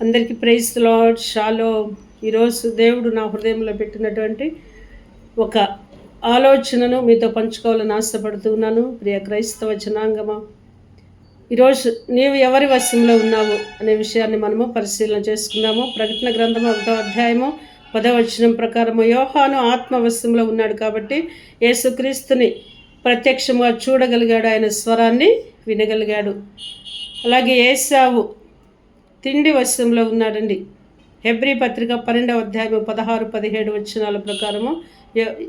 అందరికీ praise lord shallow ఈరోజు దేవుడు నా హృదయంలో పెట్టినటువంటి ఒక ఆలోచనను మీతో పంచుకోవాలని ఆశపడుతున్నాను ప్రియ క్రైస్తవ జనాంగమా ఈరోజు నీవు ఎవరి వశంలో ఉన్నావు అనే విషయాన్ని మనము పరిశీలన చేసుకున్నాము ప్రకటన గ్రంథము ఒకటో అధ్యాయము పదవచనం ప్రకారము యోహాను ఆత్మవశంలో ఉన్నాడు కాబట్టి యేసుక్రీస్తుని ప్రత్యక్షంగా చూడగలిగాడు. ఆయన స్వరాన్ని వినగలిగాడు. అలాగే ఏసావు తిండి వశంలో ఉన్నాడండి. హెబ్రి పత్రిక పన్నెండవ అధ్యాయం పదహారు పదిహేడు వచనాల ప్రకారము ఏ-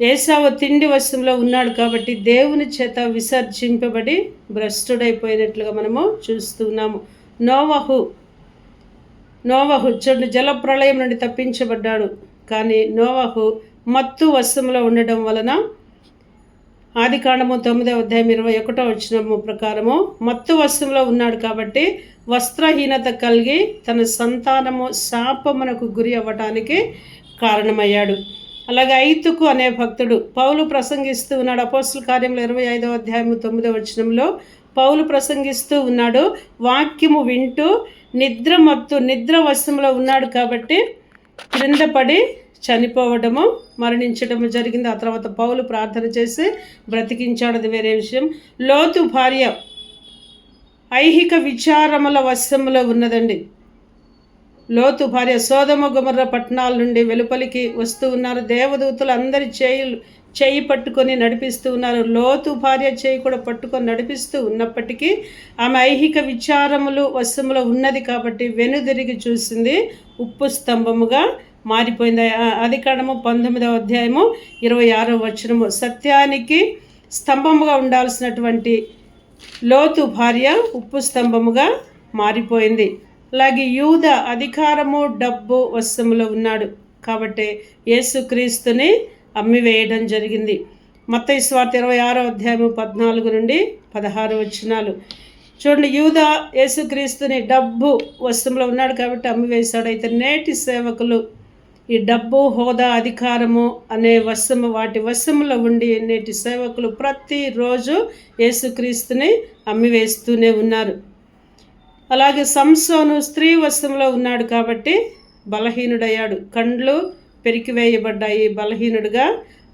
ఏసావు తిండి వశంలో ఉన్నాడు కాబట్టి దేవుని చేత విసర్జింపబడి భ్రష్టుడైపోయినట్లుగా మనము చూస్తున్నాము. నోవహు నోవహు చెడు జల ప్రళయం నుండి తప్పించబడ్డాడు. కానీ నోవహు మత్తు వశంలో ఉండడం వలన ఆది కాండము తొమ్మిదవ అధ్యాయం ఇరవై ఒకటో వచ్చినము ప్రకారము మత్తు వశంలో ఉన్నాడు కాబట్టి వస్త్రహీనత కలిగి తన సంతానము శాపమునకు గురి అవ్వటానికి కారణమయ్యాడు. అలాగే ఐతుకు అనే భక్తుడు పౌలు ప్రసంగిస్తూ ఉన్నాడు. అపోస్తుల కార్యంలో ఇరవై ఐదవ అధ్యాయము తొమ్మిదవ వచనంలో పౌలు ప్రసంగిస్తూ ఉన్నాడు. వాక్యము వింటూ నిద్ర మత్తు నిద్ర వశంలో ఉన్నాడు కాబట్టి క్రింద పడి చనిపోవడము మరణించడము జరిగింది. ఆ తర్వాత పౌలు ప్రార్థన చేసి బ్రతికించాడు. అది వేరే విషయం. లోతు భార్య ఐహిక విచారముల వశంలో ఉన్నదండి. లోతు భార్య సోదమ గుమర్ర పట్టణాల నుండి వెలుపలికి వస్తూ ఉన్నారు. దేవదూతలు అందరి చేయులు చేయి పట్టుకొని నడిపిస్తూ ఉన్నారు. లోతు భార్య చేయి కూడా పట్టుకొని నడిపిస్తూ ఉన్నప్పటికీ ఆమె ఐహిక విచారములు వశములో ఉన్నది కాబట్టి వెనుదిరిగి చూసింది ఉప్పు స్తంభముగా మారిపోయింది. అధికారము పంతొమ్మిదవ అధ్యాయము ఇరవై ఆరో వచనము. సత్యానికి స్తంభముగా ఉండాల్సినటువంటి లోతు భార్య ఉప్పు స్తంభముగా మారిపోయింది. అలాగే యూద అధికారము డబ్బు వశములో ఉన్నాడు. కాబట్టి యేసుక్రీస్తుని అమ్మివేయడం జరిగింది. మత్తయి స్వార్థ ఇరవై ఆరో అధ్యాయము పద్నాలుగు నుండి పదహారు వచనాలు. చూడండి యూద యేసుక్రీస్తుని డబ్బు వశంలో ఉన్నాడు కాబట్టి అమ్మివేశాడు. అయితే నేటి సేవకులు ఈ డబ్బు హోదా అధికారము అనే వశము వాటి వశములో ఉండి నేటి సేవకులు ప్రతిరోజు యేసుక్రీస్తుని అమ్మివేస్తూనే ఉన్నారు. అలాగే సంసోను స్త్రీ వశంలో ఉన్నాడు కాబట్టి బలహీనుడయ్యాడు. కండ్లు పెరికివేయబడ్డాయి. బలహీనుడిగా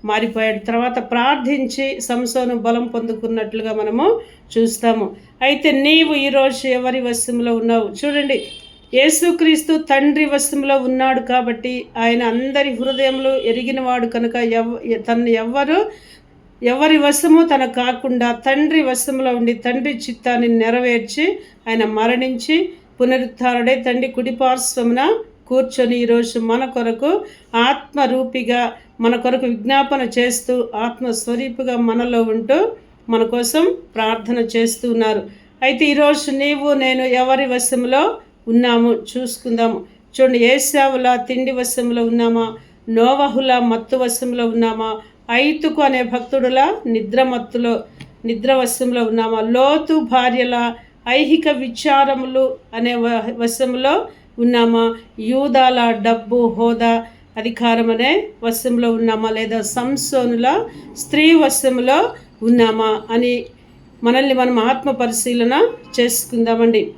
మారిపోయాడు. తర్వాత ప్రార్థించి సంసోను బలం పొందుకున్నట్లుగా మనము చూస్తాము. అయితే నీవు ఈరోజు ఎవరి వశంలో ఉన్నావు? చూడండి. యేసుక్రీస్తు తండ్రి వశంలో ఉన్నాడు కాబట్టి ఆయన అందరి హృదయంలో ఎరిగినవాడు కనుక ఎవ తను ఎవ్వరు ఎవరి వశము తన కాకుండా తండ్రి వశంలో ఉండి తండ్రి చిత్తాన్ని నెరవేర్చి ఆయన మరణించి పునరుద్ధారుడై తండ్రి కుడిపార్శ్వమున కూర్చొని ఈరోజు మన కొరకు ఆత్మరూపిగా మన కొరకు విజ్ఞాపన చేస్తూ ఆత్మస్వరూపుగా మనలో ఉంటూ మన కోసం ప్రార్థన చేస్తూ ఉన్నారు. అయితే ఈరోజు నీవు నేను ఎవరి వశంలో ఉన్నాము చూసుకుందాము. చూడండి ఏసావుల తిండి వశంలో ఉన్నామా? నోవహుల మత్తు వశంలో ఉన్నామా? ఐతుకు అనే భక్తుడుల నిద్ర మత్తులో నిద్ర వశంలో ఉన్నామా? లోతు భార్యల ఐహిక విచారములు అనే వ- వశంలో ఉన్నామా? యూదాల డబ్బు హోదా అధికారం అనే వశంలో ఉన్నామా? లేదా సంసోనుల స్త్రీ వశంలో ఉన్నామా? అని మనల్ని మనం ఆత్మ పరిశీలన చేసుకుందామండి.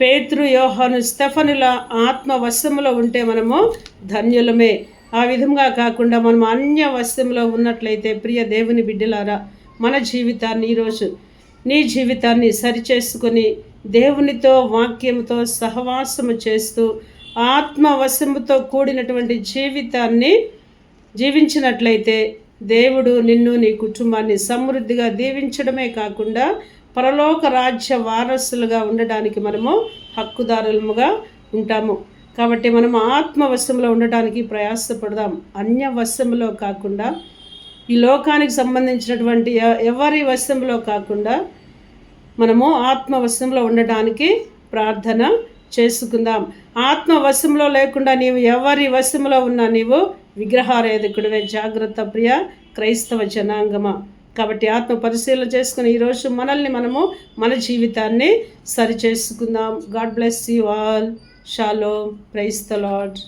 పేతృ యోహాను స్టెఫనుల ఆత్మ వశములో ఉంటే మనము ధన్యులమే. ఆ విధంగా కాకుండా మనం అన్య వశంలో ఉన్నట్లయితే ప్రియ దేవుని బిడ్డలారా మన జీవితాన్ని ఈరోజు నీ జీవితాన్ని సరిచేసుకొని దేవునితో వాక్యంతో సహవాసము చేస్తూ ఆత్మవశముతో కూడినటువంటి జీవితాన్ని జీవించినట్లయితే దేవుడు నిన్ను నీ కుటుంబాన్ని సమృద్ధిగా దీవించడమే కాకుండా పరలోక రాజ్య వారసులుగా ఉండడానికి మనము హక్కుదారులముగా ఉంటాము. కాబట్టి మనం ఆత్మవశంలో ఉండటానికి ప్రయాసపడదాం. అన్య వశంలో కాకుండా ఈ లోకానికి సంబంధించినటువంటి ఎవరి వశంలో కాకుండా మనము ఆత్మవశంలో ఉండటానికి ప్రార్థన చేసుకుందాం. ఆత్మవశంలో లేకుండా నీవు ఎవరి వశంలో ఉన్నా నీవు విగ్రహారాధకుడివే. జాగ్రత్త ప్రియ క్రైస్తవ జనాంగమా. కాబట్టి ఆత్మ పరిశీలన చేసుకుని ఈరోజు మనల్ని మనము మన జీవితాన్ని సరి చేసుకుందాం God bless you all shalom praise the Lord